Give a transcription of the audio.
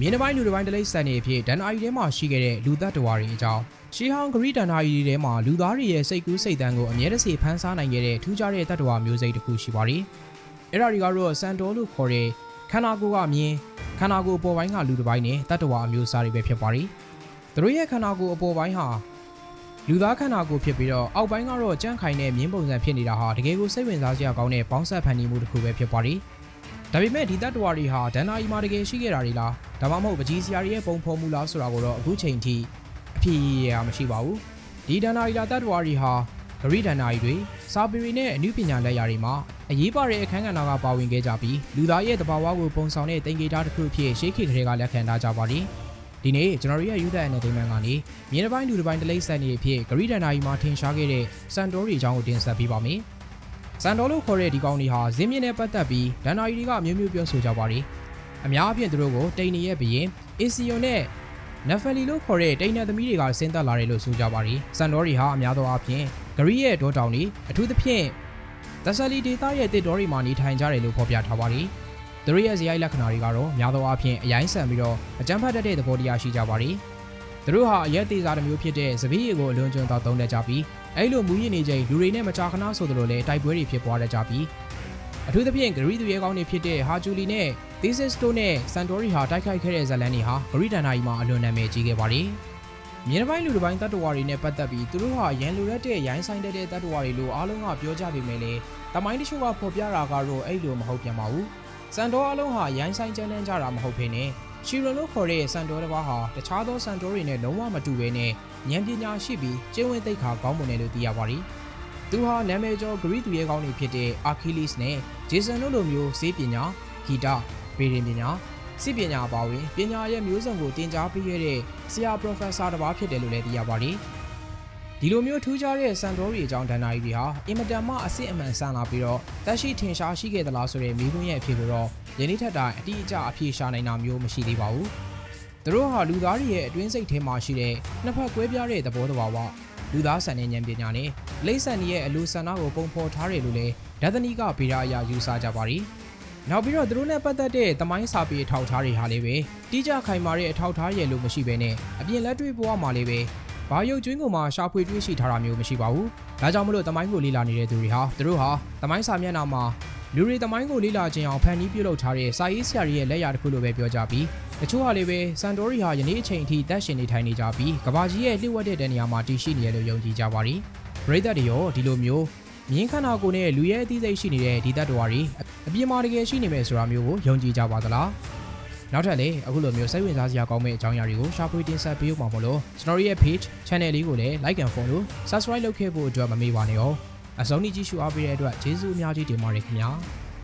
မြင်းတစ်ပိုင်းလူတစ်ပိုင်းတလိမ့်ဆန်နေအဖြစ်ဒန်နာရီထဲမှာရှိခဲ့တဲ့လူသက်တော်ရီအကြောင်းရှီဟောင်းဂရီဒန်နာရီထဲမှာလူသားတွေရဲ့စိတ်ကူးစိတ်တမ်းကိုအမြဲတစေဖန်ဆားနိုင်ခဲ့တဲ့ထူးခြားတဲ့တတ်တော်မျိုးစိတ်တစ်ခုရှိပါတယ်။အဲ့ဒါတွေကတော့စန်တော်လို့ခေါ်တဲ့ခန္ဓာကိုယ်ကမြင်းခန္ဓာကိုယ်အပေါ်ပိုင်းကလူတစ်ပိုင်းနဲ့တတ်တော်အမျိုးအစားတွေပဲဖြစ်ပါတယ်။သူတို့ရဲ့ခန္ဓာကိုယ်အပေါ်ပိုင်းဟာလူသားခန္ဓာကိုယ်ဖြစ်ပြီးတော့အောက်ပိုင်းကတော့ကြန့်ခိုင်တဲ့မြင်းပုံစံဖြစ်နေတာဟာတကယ်ကိုစိတ်ဝင်စားစရာကောင်းတဲ့ပေါင်းဆက်ဖန်တီးမှုတစ်ခုပဲဖြစ်ပါတယ်။ ဒါပေမဲ့ဒီတတ်တော်တွေဟာဒန်နာရီမှာတကယ်ရှိခဲ့တာတွေလားဒါမှမဟုတ်ပကြီးစရာတွေရဲ့ပုံဖော်မှုလားဆိုတာကိုတော့အခုချိန်ထိအဖြေရမရှိပါဘူး။ဒီဒန်နာရီလာတတ်တော်တွေဟာဂရိဒန်နာရီတွေစာပေတွေနဲ့အနုပညာလက်ရာတွေမှာအရေးပါတဲ့အခန်းကဏ္ဍကပါဝင်ခဲ့ကြပြီးလူသားရဲ့တဘာဝကိုပုံဆောင်တဲ့တင်ကြေတာတစ်ခုအဖြစ်ရှေးခေတ်ကလေးကလက်ခံထားကြပါတယ်။ဒီနေ့ကျွန်တော်တို့ရဲ့ Youth Entertainment ကနေမြေတစ်ပိုင်းလူတစ်ပိုင်းတလိမ့်ဆန်နေအဖြစ်ဂရိဒန်နာရီမှာထင်ရှားခဲ့တဲ့စန်တိုရီအကြောင်းကိုတင်ဆက်ပေးပါမယ်။ စန်တိုလို့ခေါ်တဲ့ဒီကောင်တွေဟာဇင်းမြင့်နဲ့ပတ်သက်ပြီးဒန်နာရီတွေကအမျိုးမျိုးပြောဆိုကြပါတယ်။အများအပြားသူတို့ကိုတိန်နေရဲ့ဘရင်အေစီယွန်နဲ့နဖလီလို့ခေါ်တဲ့တိန်နယ်သမီးတွေကဆင်းသက်လာတယ်လို့ဆိုကြပါတယ်။စန်တိုရီဟာအများသောအားဖြင့်ဂရိရဲ့ဒေါတောင်တွေအထူးသဖြင့်သဆလီဒေတာရဲ့တစ်တော်တွေမှာနေထိုင်ကြတယ်လို့ဖော်ပြထားပါတယ်။သူတို့ရဲ့ဇယိုက်လက္ခဏာတွေကတော့များသောအားဖြင့်အရိုင်းဆန်ပြီးတော့အကြမ်းဖက်တတ်တဲ့သဘောတရားရှိကြပါတယ်။ သူတို့ဟာအရက်သေးစားတစ်မျိုးဖြစ်တဲ့စပီးရီကိုအလွန်ကျွံတောက်သုံးတတ်ကြပြီးအဲ့လိုမူရည်နေချိန်လူတွေနဲ့မကြာခဏဆိုသလိုလဲတိုက်ပွဲတွေဖြစ်ပွားတတ်ကြပြီးအထူးသဖြင့်ဂရီသူရဲကောင်းတွေဖြစ်တဲ့ဟာဂျူလီနဲ့သီဆစ်စတိုနဲ့ဆန်တိုရီဟာတိုက်ခိုက်ခဲ့တဲ့ဇလန်တွေဟာဂရီဒန်နာကြီးမှာအလွန်နာမည်ကြီးခဲ့ပါတယ်။မြေတစ်ပိုင်းလူတစ်ပိုင်းတတ္တဝါတွေနဲ့ပတ်သက်ပြီးသူတို့ဟာရန်လိုရက်တဲ့ရိုင်းဆိုင်တဲ့တတ္တဝါတွေလို့အားလုံးကပြောကြပေမဲ့လည်းတမိုင်းတချို့ကဖော်ပြတာကတော့အဲ့လိုမဟုတ်ပြန်ပါဘူး။စန်တော်အလုံးဟာရိုင်းဆိုင်ကြမ်းတမ်းကြတာမဟုတ်ဘဲနဲ့ ရှီရွန်လို့ခေါ်တဲ့စန်တော်တစ်ပါးဟာတခြားသောစန်တော်တွေနဲ့လုံးဝမတူဘဲနဲ့ဉာဏ်ပညာရှိပြီးကျင့်ဝတ်သိက္ခာကောင်းမွန်တယ်လို့သိရပါတယ်။သူဟာနာမည်ကျော်ဂရိသူရဲကောင်းတွေဖြစ်တဲ့အာခီလစ်နဲ့ဂျေဆန်တို့လိုမျိုးစေးပညာဂီတဗေဒင်ပညာစစ်ပညာအပါအဝင်ပညာရဲ့မျိုးစုံကိုတင် जा ပေးခဲ့တဲ့ဆရာပရိုဖက်ဆာတစ်ပါးဖြစ်တယ်လို့လည်းသိရပါတယ်။ဒီလိုမျိုးထူးခြားတဲ့စန်တော်ရီအကြောင်းဒဏ္ဍာရီတွေဟာအင်မတန်မှအစစ်အမှန်ဆန်လာပြီးတော့တက်ရှိထင်ရှားရှိခဲ့သလားဆိုတဲ့မိခွန်းရဲ့အဖြစ်ကိုတော့ ယနေ့ထက်တိုင်အတိအကျအဖြေရှာနိုင်တာမျိုးမရှိသေးပါဘူး။သူတို့ဟာလူသားတွေရဲ့အတွင်းစိတ်ထဲမှာရှိတဲ့နှစ်ဖက်ကွဲပြားတဲ့သဘောတဘာဝလူသားဆန်တဲ့ဉာဏ်ပညာနဲ့လိမ့်ဆန်ရဲ့အလိုဆန္ဒကိုပုံဖော်ထားတယ်လို့လည်းဒသနီကဗေဒအရာယူဆကြပါရီ။နောက်ပြီးတော့သူတို့နဲ့ပတ်သက်တဲ့သမိုင်းစာပေအထောက်အထားတွေဟာလည်းပဲတိကျခိုင်မာတဲ့အထောက်အထားရဲ့လို့မရှိဘဲနဲ့အပြင်လက်တွေ့ဘဝမှာလည်းပဲဘာရုပ်ကျွင်းကိုမှရှာဖွေတွေ့ရှိထားတာမျိုးမရှိပါဘူး။ဒါကြောင့်မလို့သမိုင်းကိုလေ့လာနေတဲ့သူတွေဟာသူတို့ဟာသမိုင်းစာမျက်နှာမှာ လူတွေသမိုင်းကိုလေ့လာခြင်းအောင်ဖန်တီးပြုလုပ်ထားတဲ့စာရေးဆရာတွေရဲ့လက်ရာတစ်ခုလိုပဲပြောကြပြီးတချို့ဟာလည်းပဲစန်တိုရီဟာယနေ့အချိန်အထိတက်ရှင်နေထိုင်နေကြပြီးကဘာကြီးရဲ့လှိဝက်တဲ့နေရာမှာတည်ရှိနေရလို့ယုံကြည်ကြပါရီပရိသတ်တွေရောဒီလိုမျိုးမြင်းခန္ဓာကိုယ်နဲ့လူရဲ့အသိစိတ်ရှိနေတဲ့ဒီတတ်တော်တွေအပြင်းမာတကယ်ရှိနေမယ်ဆိုတာမျိုးကိုယုံကြည်ကြပါသလားနောက်ထပ်လည်းအခုလိုမျိုးစိတ်ဝင်စားစရာကောင်းမယ့်အကြောင်းအရာတွေကိုရှာဖွေတင်ဆက်ပေးဖို့မှာမလို့ကျွန်တော်ရဲ့ page channel လေးကိုလည်း like and follow subscribe လုပ်ခဲ့ဖို့အတွက်မမေ့ပါနဲ့ရော အဆုံးထိကြည့်ရှုအားပေးတဲ့အတွက်ကျေးဇူးအများကြီးတင်ပါတယ်ခင်ဗျာ